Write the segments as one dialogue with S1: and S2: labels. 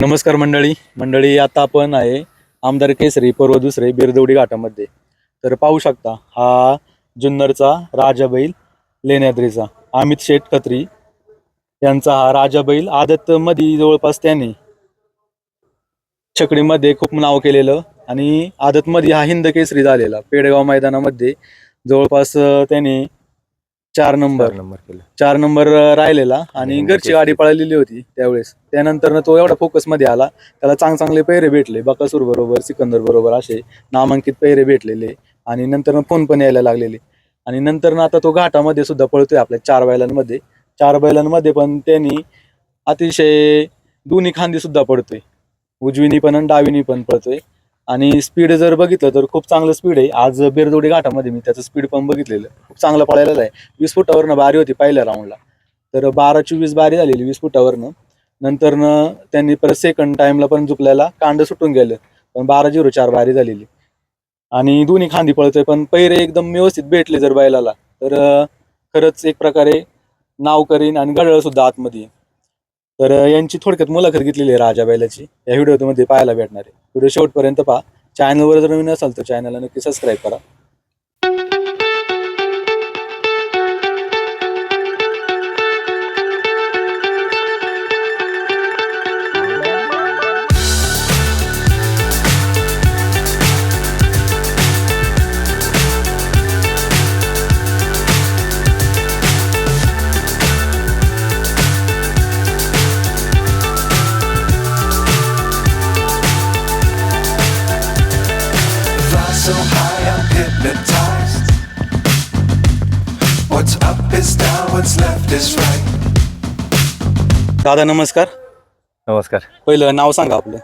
S1: नमस्कार मंडळी. मंडळी आता आपण आहे आमदार केसरी पर्व दुसरे बिरदवडी घाटामध्ये. तर पाहू शकता हा जुन्नरचा राजा बैल लेण्याद्रीचा अमित शेठ खत्री. यांचा हा राजा बैल आदत जवळपास त्याने छकडीमध्ये खूप नाव केलेलं आणि आदत हा हिंद केसरी झालेला. पेडगाव मैदानामध्ये जवळपास त्याने चार नंबर.
S2: नंबर केलं.
S1: चार नंबर राहिलेला आणि घरची गाडी. पळालेली होती त्यावेळेस. त्यानंतर तो एवढा फोकसमध्ये आला. त्याला चांग चांगले पैरे भेटले. बकासूर बरोबर सिकंदर बरोबर असे नामांकित पैरे भेटलेले. आणि नंतर फोन पण यायला लागलेले. आणि नंतर आता तो घाटामध्ये सुद्धा पळतोय आपल्या चार बैलांमध्ये. चार बैलांमध्ये पण त्यांनी अतिशय दोन्ही खांदी सुद्धा पडतोय उजवीनी पण आणि डावीनी पण पळतोय. आणि स्पीड जर बघितलं तर खूप चांगलं स्पीड आहे. आज बेरदोडी घाटामध्ये मी त्याचं स्पीड पण बघितलेलं. खूप चांगलं पळायला आहे. वीस फुटावरनं बारी होती पहिल्या राऊंडला तर बारा चोवीस बारी झालेली वीस फुटावरनं. नंतरनं त्यांनी परत सेकंड टाइमला पण झुपल्याला कांड सुटून गेलं. पण बारा झिरो चार बारी झालेली. आणि दोन्ही खांदी पळतोय पण पैरे एकदम व्यवस्थित भेटले जर बैलाला. तर खरंच एक प्रकारे नाव करीन आणि गडळ सुद्धा आतमध्ये. तर यांची थोडक्यात मुलाखत घेतलेली आहे राजा बैलाची. या व्हिडिओमध्ये पाहायला भेटणार आहे. व्हिडिओ शेवटपर्यंत पहा. चॅनलवर जर नवीन असाल तर चॅनलला नक्की सबस्क्राईब करा. दादा नमस्कार.
S2: नमस्कार.
S1: पहिलं नाव सांगा आपलं.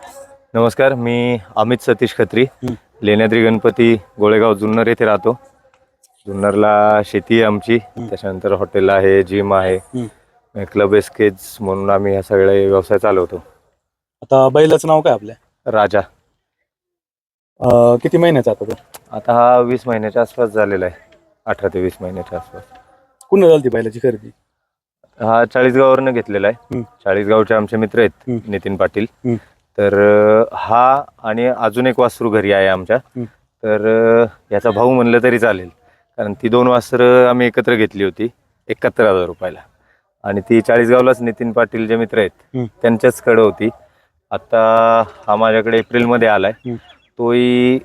S2: नमस्कार मी अमित सतीश खत्री. लेण्याद्री गणपती गोळेगाव जुन्नर येथे राहतो. जुन्नरला शेती आहे आमची. त्याच्यानंतर हॉटेल आहे जिम आहे. क्लब एस्केज म्हणून आम्ही हा सगळे व्यवसाय चालवतो.
S1: आता बैलाचं नाव काय आपल्या?
S2: राजा.
S1: अं, किती महिन्याचा आता तो?
S2: आता हा वीस महिन्याच्या आसपास झालेला आहे. अठरा ते वीस महिन्याच्या आसपास.
S1: कुणा झाली बैलाची खरेदी?
S2: हा चाळीसगाववरनं घेतलेला आहे. चाळीसगावचे आमचे मित्र आहेत. नितीन पाटील. तर हा आणि अजून एक वासरू घरी आहे आमच्या. तर याचा भाऊ म्हणलं तरी चालेल कारण ती दोन वासरं आम्ही एकत्र घेतली होती एकाहत्तर हजार रुपयाला आणि ती चाळीसगावलाच नितीन पाटील जे मित्र आहेत. त्यांच्याच कडे होती आता हा माझ्याकडे एप्रिलमध्ये आलाय. तोही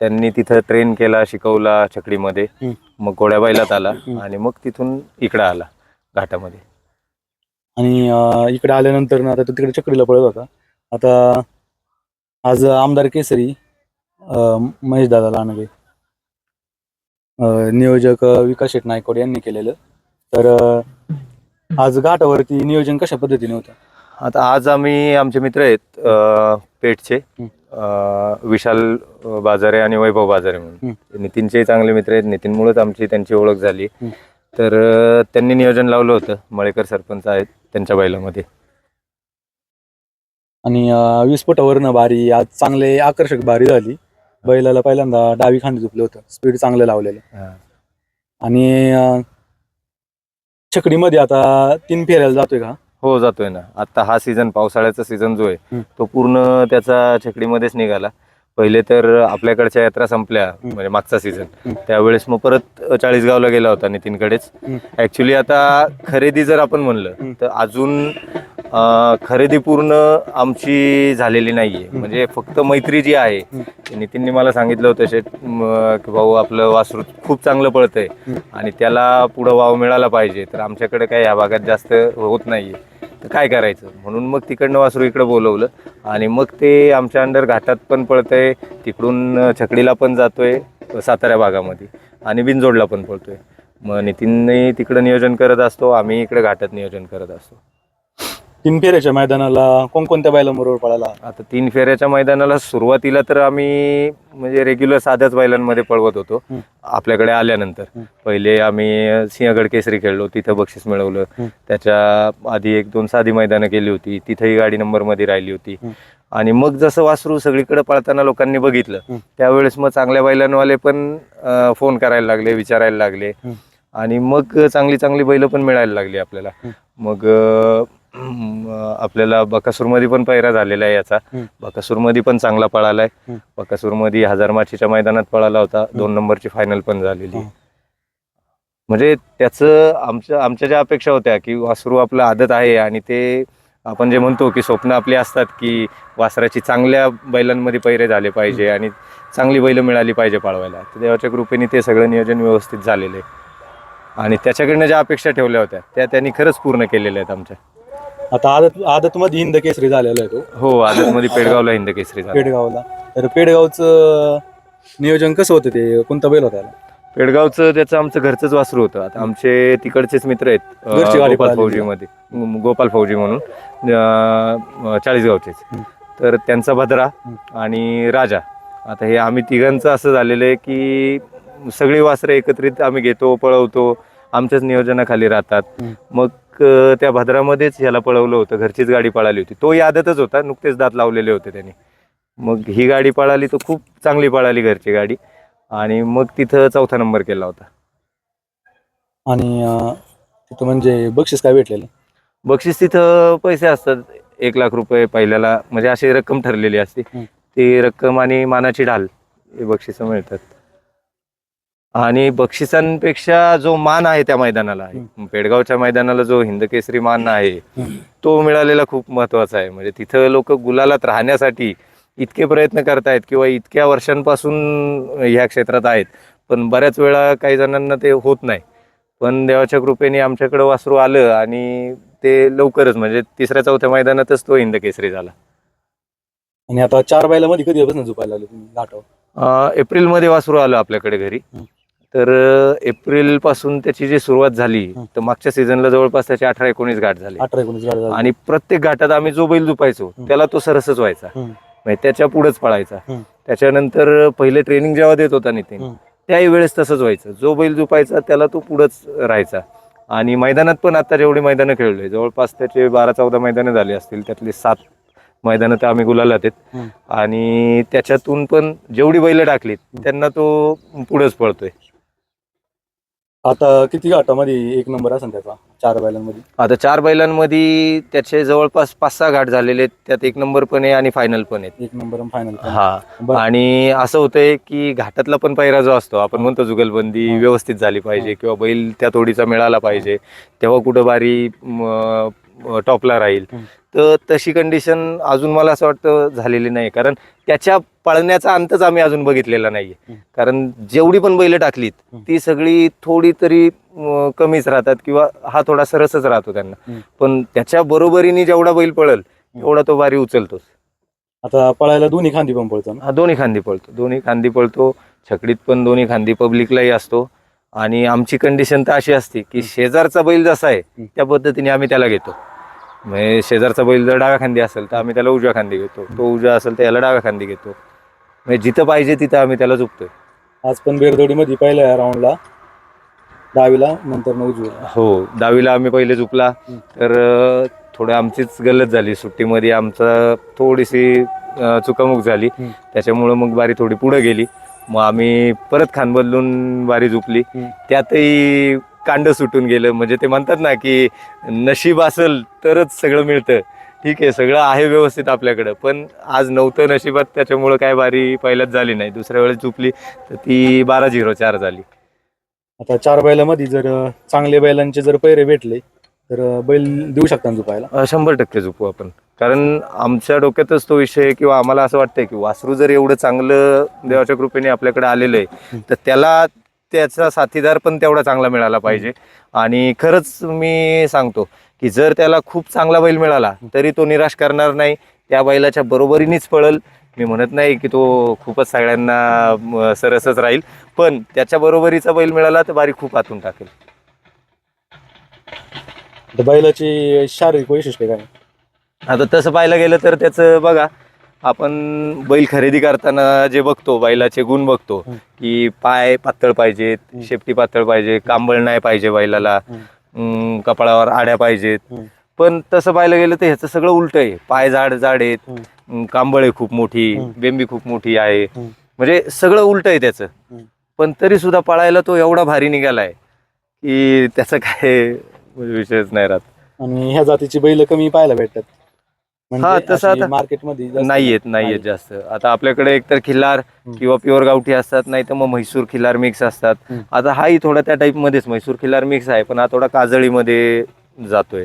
S2: त्यांनी तिथं ट्रेन केला शिकवला छकडीमध्ये. मग घोड्या बैलात आला. आणि मग तिथून इकडं आला घाटामध्ये.
S1: आणि इकडे आल्यानंतर ना आता तो तिकडे चकडीला पळत होता. आता आज आमदार केसरी महेश दादा लानगे अं, नियोजक विकास शेट नायकवाड यांनी केलेलं. तर आज घाटावरती नियोजन कशा पद्धतीने होतं?
S2: आता आज आम्ही आमचे मित्र आहेत अ, पेठचे. अ, विशाल बाजारे आणि वैभव बाजारे म्हणून. नितीनचे चांगले मित्र आहेत. नितीनमुळेच आमची त्यांची ओळख झाली. तर त्यांनी नियोजन लावलं होतं. मळेकर सरपंच आहेत त्यांच्या बैलामध्ये.
S1: आणि अं, वीस फुटावरनं बारी आज चांगले आकर्षक बारी झाली. बैलाला पहिल्यांदा डावी खांदी झुपलं होतं. स्पीड चांगलं लावलेलं. आणि अं, छकडीमध्ये आता तीन फेऱ्याला जातोय का?
S2: हो जातोय ना. आता हा सीझन पावसाळ्याचा सीझन जो. आहे तो पूर्ण त्याचा छकडीमध्येच निघाला. पहिले तर आपल्याकडच्या यात्रा संपल्या. म्हणजे मागचा सीझन. त्यावेळेस मग परत चाळीसगावला गेला होता नितीनकडेच. ऍक्च्युली आता खरेदी जर आपण म्हणलं. तर अजून खरेदी पूर्ण आमची झालेली नाहीये म्हणजे फक्त मैत्री जी आहे नितीनने मला सांगितलं होतं म, की भाऊ आपलं वासरू खूप चांगलं पळतंय. आणि त्याला पुढं वाव मिळाला पाहिजे तर आमच्याकडे काय ह्या भागात जास्त होत नाहीये तर काय करायचं? म्हणून मग तिकडनं वासरू इकडं बोलवलं. आणि मग ते आमच्या अंडर घाटात पण पळतंय तिकडून छकडीला पण जातोय साताऱ्या भागामध्ये. आणि बिनजोडला पण पळतोय. मग नितीनने तिकडं नियोजन करत असतो आम्ही इकडे घाटात नियोजन करत असतो.
S1: तीन फेऱ्याच्या मैदानाला कोणकोणत्या बैलांबरोबर पळाला
S2: आता तीन फेऱ्याच्या मैदानाला सुरुवातीला तर आम्ही म्हणजे रेग्युलर साध्याच बैलांमध्ये पळवत होतो. आपल्याकडे आल्यानंतर. पहिले आम्ही सिंहगड केसरी खेळलो तिथं बक्षीस मिळवलं. त्याच्या आधी एक दोन साधी मैदानं केली होती तिथंही गाडी नंबरमध्ये राहिली होती. आणि मग जसं वासरू सगळीकडे पळताना लोकांनी बघितलं. त्यावेळेस मग चांगल्या बैलांवाले पण फोन करायला लागले विचारायला लागले. आणि मग चांगली चांगली बैलं पण मिळायला लागली आपल्याला. मग आपल्याला बकासूरमध्ये पण पैरा झालेला आहे याचा. बकासूरमध्ये पण चांगला पळाला आहे.
S1: हम्म.
S2: बकासूरमध्ये हजार माचीच्या मैदानात पळाला होता. दोन नंबरची फायनल पण झालेली. म्हणजे त्याचं आमच्या आमच्या ज्या अपेक्षा होत्या की वासरू आपलं आदत आहे आणि ते आपण जे म्हणतो की स्वप्न आपली असतात की वासराची चांगल्या बैलांमध्ये पैरे झाले पाहिजे आणि चांगली बैलं मिळाली पाहिजे पाळवायला. तर देवाच्या कृपेने ते सगळं नियोजन व्यवस्थित झालेलं आहे. आणि त्याच्याकडनं ज्या अपेक्षा ठेवल्या होत्या त्या त्यांनी खरंच पूर्ण केलेल्या आहेत आमच्या.
S1: आता आदत आदत मध्ये हिंद केसरी झालेला आहे तो.
S2: हो आदतमध्ये पेडगावला हिंद केसरी झाला.
S1: पेडगावला. तर पेडगावचं नियोजन कसं होतं ते? कोणता बैल होता?
S2: पेडगावचं त्याचं आमचं घरचंच वासरू होतं. आता आमचे तिकडचेच मित्र आहेत अं,
S1: घरची गाडी
S2: गोपाल
S1: पळाली
S2: फौजीमध्ये. म- गोपाल फौजी म्हणून. अं, चाळीसगावचेच. तर त्यांचा भद्रा आणि राजा. आता हे आम्ही तिघांचं असं झालेलं आहे की सगळी वासरं एकत्रित आम्ही घेतो पळवतो. आमच्याच नियोजनाखाली राहतात.
S1: हम्म.
S2: मग त्या भद्रामध्येच ह्याला पळवलं होतं. घरचीच गाडी पळाली होती. तोही आदतच होता. नुकतेच दात लावलेले होते त्यांनी. मग ही गाडी पळाली तर खूप चांगली पळाली घरची गाडी. आणि मग तिथं चौथा नंबर केला होता.
S1: आणि तिथं म्हणजे बक्षीस काय भेटलेलं?
S2: बक्षीस तिथं पैसे असतात. एक लाख रुपये पहिल्याला. म्हणजे अशी रक्कम ठरलेली असते. ती रक्कम आणि मानाची ढाल हे बक्षिसं मिळतात. आणि बक्षिसांपेक्षा जो मान आहे त्या मैदानाला पेडगावच्या मैदानाला जो हिंद केसरी मान आहे. तो मिळालेला खूप महत्त्वाचा आहे. म्हणजे तिथं लोक गुलालात राहण्यासाठी इतके प्रयत्न करतायत किंवा इतक्या वर्षांपासून ह्या क्षेत्रात आहेत. पण बऱ्याच वेळा काही जणांना ते होत नाही. पण देवाच्या कृपेने आमच्याकडे वासरू आलं आणि ते लवकरच म्हणजे तिसऱ्या चौथ्या मैदानातच तो हिंद केसरी झाला.
S1: आणि आता चार बैलामध्ये कधीपासून झोपायला लागले तुम्ही? घाटावर
S2: अं, एप्रिलमध्ये वासरू आलं आपल्याकडे घरी. तर एप्रिलपासून त्याची जी सुरुवात झाली. तर मागच्या सीझनला जवळपास त्याचे अठरा एकोणीस घाट झाले
S1: अठरा एकोणीस गाडी झाली.
S2: आणि प्रत्येक घाटात आम्ही जो बैल झुपायचो
S1: हं.
S2: त्याला तो सरसच व्हायचा. म्हणजे त्याच्या पुढेच पळायचा. त्याच्यानंतर पहिले ट्रेनिंग जेव्हा देत होता नितीन. त्याही वेळेस तसंच व्हायचं जो बैल झुपायचा त्याला तो पुढंच राहायचा आणि मैदानात पण आता जेवढी मैदानं खेळलोय जवळपास त्याचे बारा चौदा मैदानं झाली असतील त्यातली सात मैदानं तर आम्ही गुलालात आहेत. आणि त्याच्यातून पण जेवढी बैलं टाकलीत त्यांना तो पुढेच पळतोय
S1: आता किती घाटामध्ये एक नंबर असेल त्याचा? चार बैलांमध्ये.
S2: आता चार बैलांमध्ये त्याचे जवळपास पाच सहा घाट झालेले आहेत. त्यात एक नंबर पण आहे आणि फायनल पण आहेत.
S1: एक नंबर फायनल
S2: हा. आणि असं होतंय की घाटातला पण पैरा जो असतो आपण म्हणतो जुगलबंदी. व्यवस्थित झाली पाहिजे किंवा बैल त्या तोडीचा मिळाला पाहिजे तेव्हा कुठं बारी म, टॉपला राहील. तर तशी कंडिशन अजून मला असं वाटतं झालेली नाही. कारण त्याच्या पळण्याचा अंतच आम्ही अजून बघितलेला नाहीये. कारण जेवढी पण बैल टाकलीत. ती सगळी थोडी तरी कमीच राहतात किंवा हा थोडा सरसच राहतो त्यांना. पण त्याच्या बरोबरीने जेवढा बैल पळल तेवढा तो बारी उचलतोच.
S1: आता पळायला दोन्ही खांदी पण पळतो
S2: हा दोन्ही खांदी पळतो. दोन्ही खांदी पळतो. छकडीत पण दोन्ही खांदी पब्लिकलाही असतो. आणि आमची कंडिशन तर अशी असते की शेजारचा बैल जसा आहे त्या पद्धतीने आम्ही त्याला घेतो. म्हणजे शेजारचा बैल जर डाव्या खांदी असेल तर आम्ही त्याला उजव्या खांदी घेतो. तो उजव्या असेल तर याला डाव्या खांदी घेतो. म्हणजे जिथं पाहिजे तिथं आम्ही त्याला झुकतोय.
S1: आज पण बेरदोडीमध्ये पहिल्या राऊंडला. दहावीला नंतर नऊ उजवीला
S2: हो दहावीला आम्ही पहिले झुकला.
S1: हम्म.
S2: तर अं, थोडं आमचीच गल्लत झाली सुट्टीमध्ये. आमचं थोडीशी अं, चुकामुक झाली.
S1: हम्म.
S2: त्याच्यामुळं मग बारी थोडी पुढे गेली. मग आम्ही परत खान बदलून बारी झुकली.
S1: हम्म.
S2: त्यातही कांड सुटून गेलं. म्हणजे ते म्हणतात ना की नशीब असेल तरच सगळं मिळतं. ठीक आहे सगळं आहे व्यवस्थित आपल्याकडं. पण आज नव्हतं नशिबात त्याच्यामुळं काय बारी पहिल्याच झाली नाही. दुसऱ्या वेळेस झुकली तर ती बारा झिरो चार झाली.
S1: आता चार बैलामध्ये जर चांगले बैलांचे जर पैरे भेटले तर बैल देऊ शकता झोपायला?
S2: अ, शंभर टक्के झोपू आपण. कारण आमच्या डोक्यातच तो विषय आहे किंवा आम्हाला असं वाटतंय की वासरू जर एवढं चांगलं देवाच्या कृपेने आपल्याकडे आलेलं आहे तर त्याला त्याचा साथीदार पण तेवढा चांगला मिळाला पाहिजे. आणि खरंच मी सांगतो की जर त्याला खूप चांगला बैल मिळाला तरी तो निराश करणार नाही त्या बैलाच्या बरोबरीनेच पळल मी म्हणत नाही की तो खूपच सगळ्यांना सरसच राहील पण त्याच्या बरोबरीचा बैल मिळाला तर बारी खूप आतून टाकेल
S1: बैलाची शारीरिक वैशिष्ट्य काय
S2: आता तसं पाहायला गेलं तर त्याचं बघा आपण बैल खरेदी करताना जे बघतो बैलाचे गुण बघतो. की पाय पातळ पाहिजेत. शेपटी पातळ पाहिजे कांबळ नाही पाहिजे बैलाला. अं, कपाळावर आड्या पाहिजेत. पण तसं पाहायला गेलं तर ह्याचं सगळं उलट आहे पाय जाड जाड आहेत. अं, कांबळ आहे खूप मोठी. बेंबी खूप मोठी आहे. म्हणजे सगळं उलट आहे त्याचं. पण तरी सुद्धा पळायला तो एवढा भारी निघालाय की त्याचा काय विषयच नाही राहत
S1: आणि ह्या जातीची बैल कमी पाहायला भेटतात
S2: हा, तसं आता-
S1: मार्केटमध्ये
S2: नाही येत नाही येत जास्त. आता आपल्याकडे एकतर खिल्लार किंवा प्युअर गावठी असतात नाही तर मग म्हैसूर खिल्लार मिक्स असतात. आता हाही थोडा त्या टाईप मध्येच म्हैसूर खिल्लार मिक्स आहे पण हा थोडा काजळीमध्ये जातोय.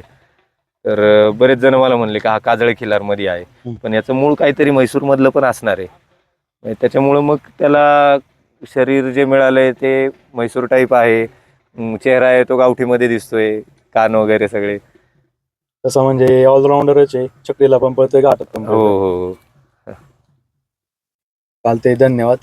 S2: तर बरेच जण मला म्हणले का हा काजळी खिल्लारमध्ये आहे. पण याचं मूळ काहीतरी म्हैसूर मधलं पण असणार आहे. म्हणजे त्याच्यामुळं मग त्याला शरीर जे मिळालंय ते म्हैसूर टाईप आहे. चेहरा आहे तो गावठीमध्ये दिसतोय कान वगैरे सगळे.
S1: तसं म्हणजे ऑलराऊंडरच आहे. चक्रीला पण पळतोय घाटात पण
S2: हो
S1: पळतोय.
S2: हो हो.
S1: चालतंय धन्यवाद.